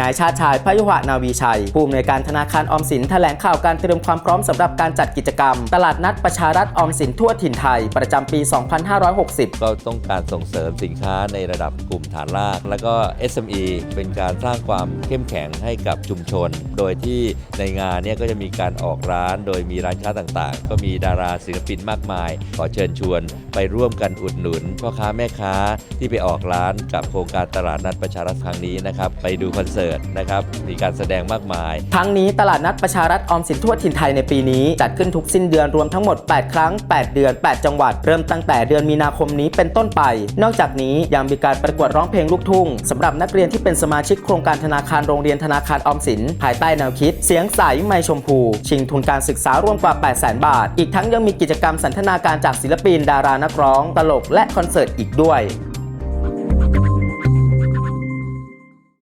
นายชาติชายพยุหะนาวีชัย ผู้อำนวยการธนาคารออมสินแถลงข่าวการเตรียมความพร้อมสำหรับการจัดกิจกรรม ตลาดนัดประชารัฐออมสินทั่วถิ่นไทย ประจำปี 2560 ก็ต้องการส่งเสริมสินค้าในระดับกลุ่มฐานราก แล้วก็ SME เป็นการสร้างความเข้มแข็งให้กับชุมชน โดยที่ในงานเนี่ยก็จะมีการออกร้าน โดยมีร้านค้าต่างๆ ก็มีดาราศิลปินมากมาย ขอเชิญชวนไปร่วมกันอุดหนุนพ่อค้าแม่ค้าที่ไปออกร้านกับโครงการตลาดนัดประชารัฐครั้งนี้นะครับไปดูคอนเสิร์ตนะครับมีการแสดงมากมาย ทั้งนี้ตลาดนัดประชารัฐออมสินทั่วถิ่นไทยในปีนี้ จัดขึ้นทุกสิ้นเดือนรวมทั้งหมด 8 ครั้ง 8 เดือน 8 จังหวัด เริ่มตั้งแต่เดือนมีนาคมนี้เป็นต้นไป นอกจากนี้ยังมีการประกวดร้องเพลงลูกทุ่งสำหรับนักเรียนที่เป็นสมาชิกโครงการธนาคารโรงเรียนธนาคารออมสินภายใต้แนวคิด เสียงใสไม่ชมพู ชิงทุนการศึกษาร่วมกว่า 8 0 0 0 0 0 บาท อีกทั้งยังมีกิจกรรมสันทนาการจากศิลปินดารานักร้อง ตลกและคอนเสิร์ตอีกด้วย